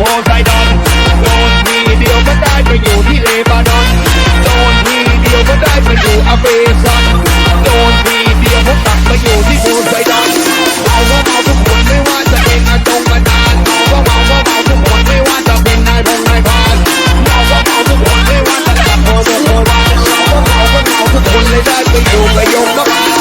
โพไซดอนโดนทีเดียวก็ได้ไปอยู่ที่เลบานอนโดนทีเดียวก็ได้ไปอยู่อเมซอนโดนทีเดียวก็ตัดไปอยู่ที่โพไซดอนเอาว่าเอาทุกคนไม่ว่าจะเป็นอาจงอาจารย์เอาว่าเอาว่เอาทุกคนไม่ว่าจะเป็นนายพงนายพันเอาว่าเอาทุกคนไม่ว่าจะเป็นโพโพวานเอาว่าเอาว่เอาทุกคนเลยได้ไปอยู่ประโยกกับ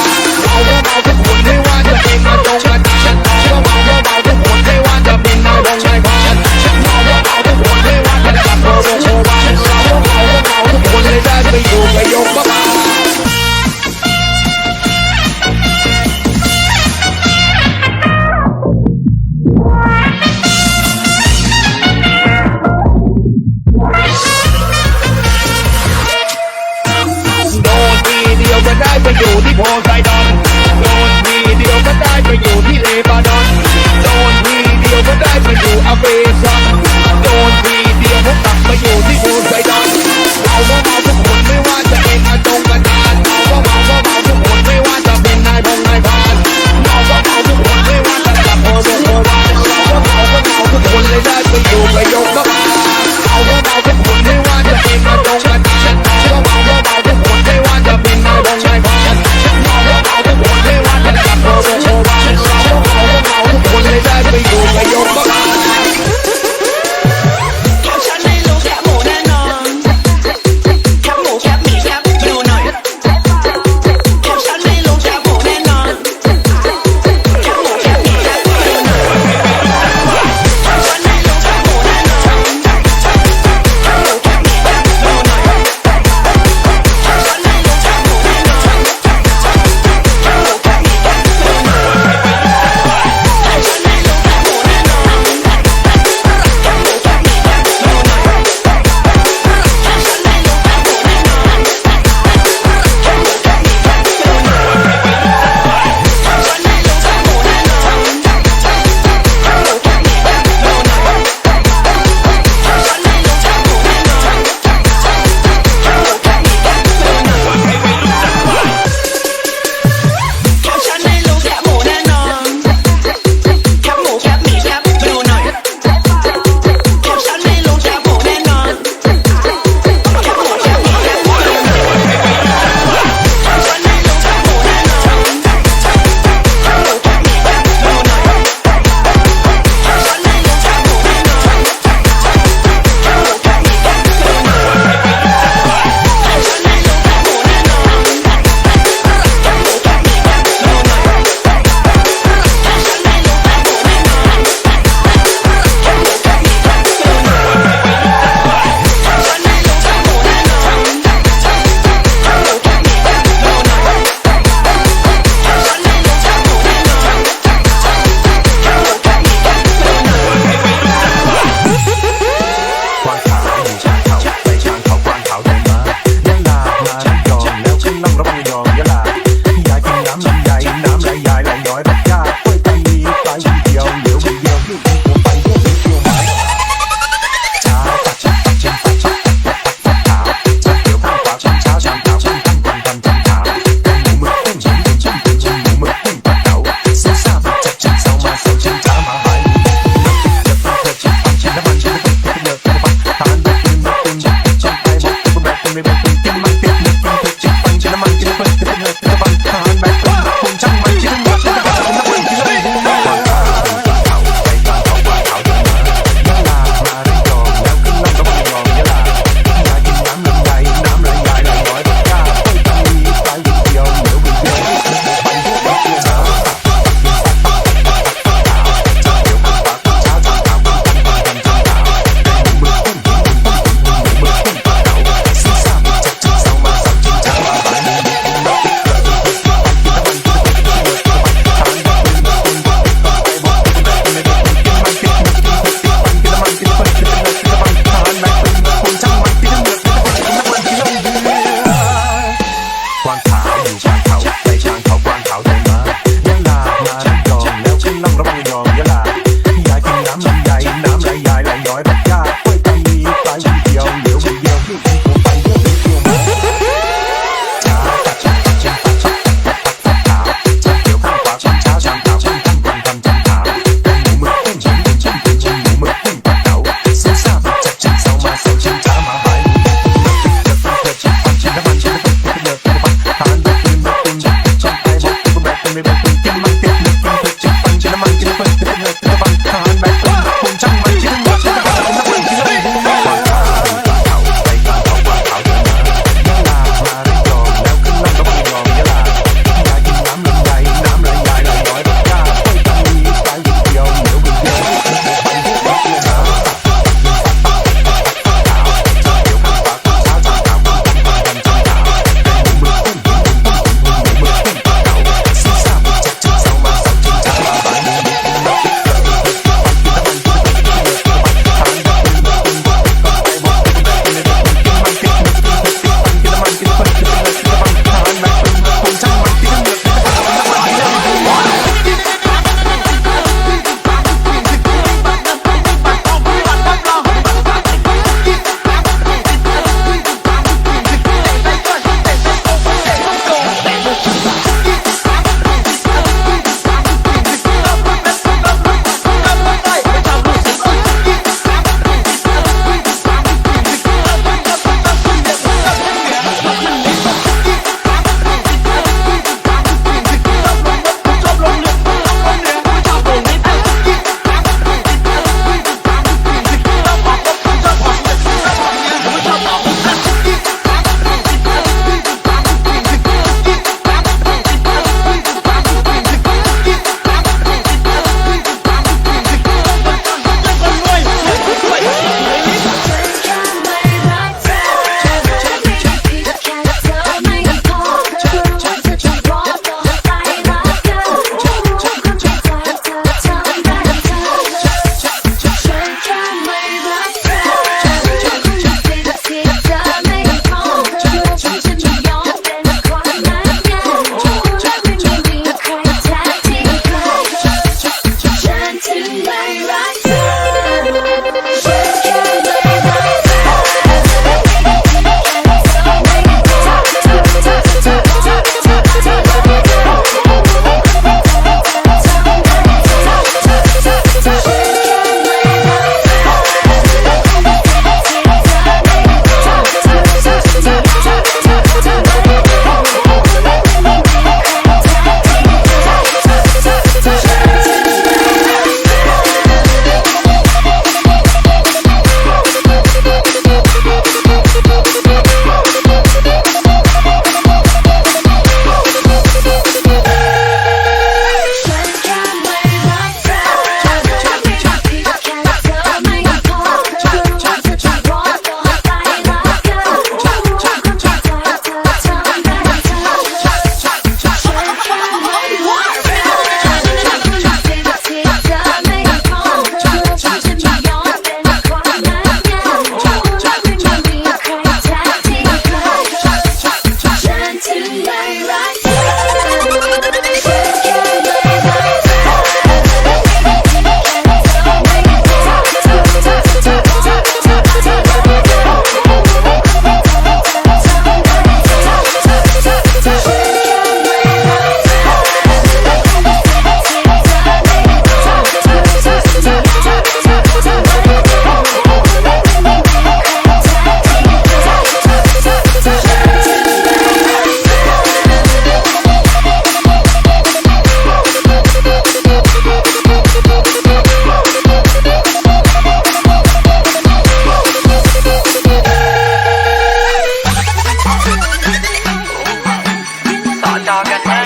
dog and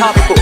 topical.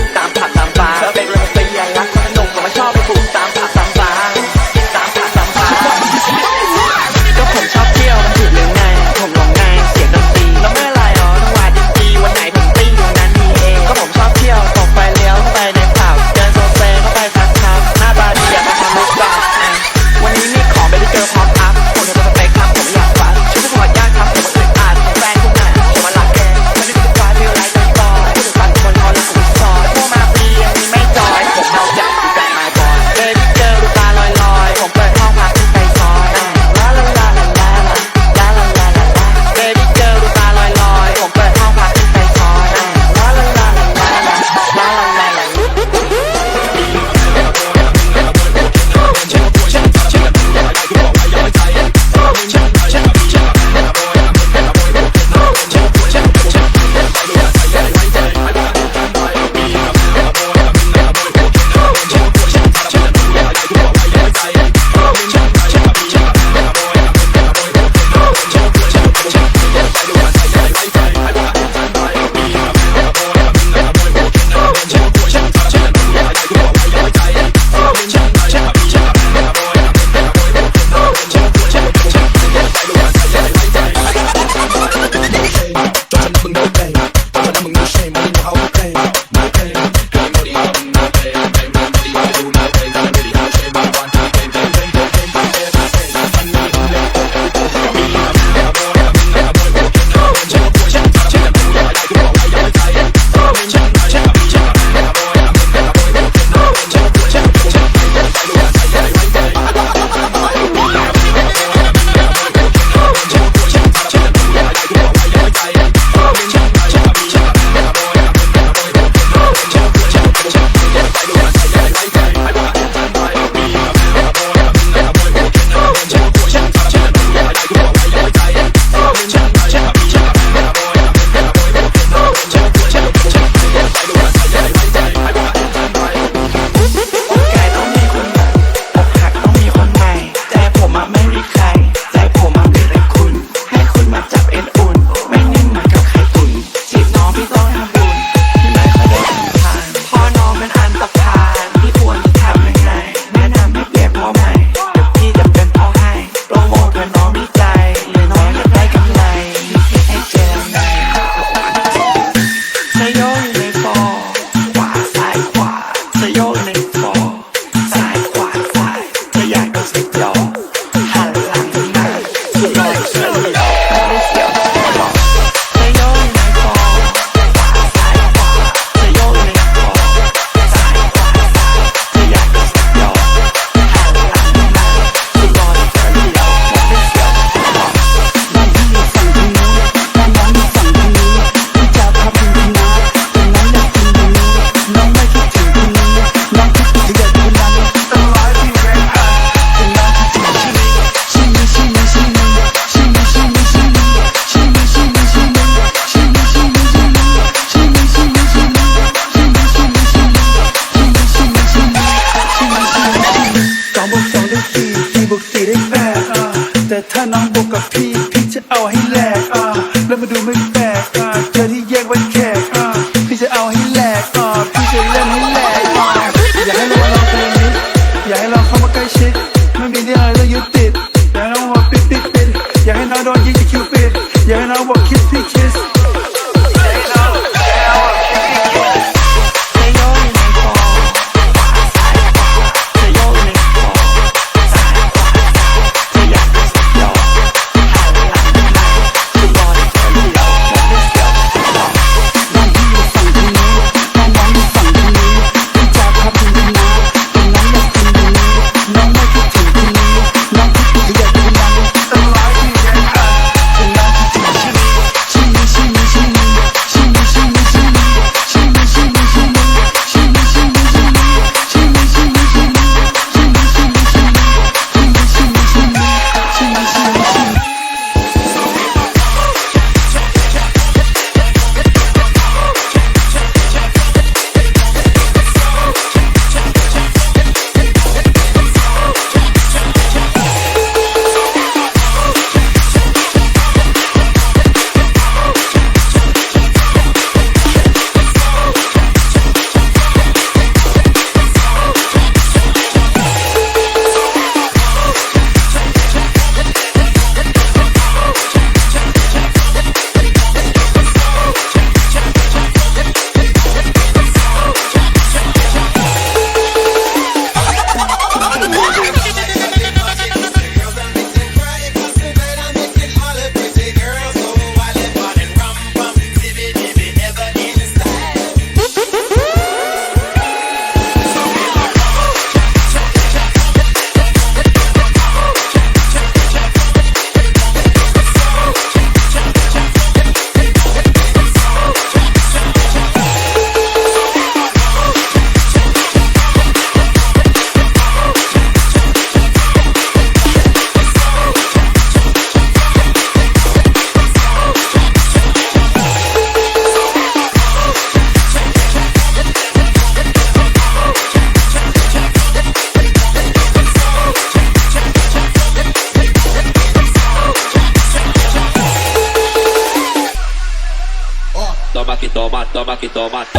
tomate.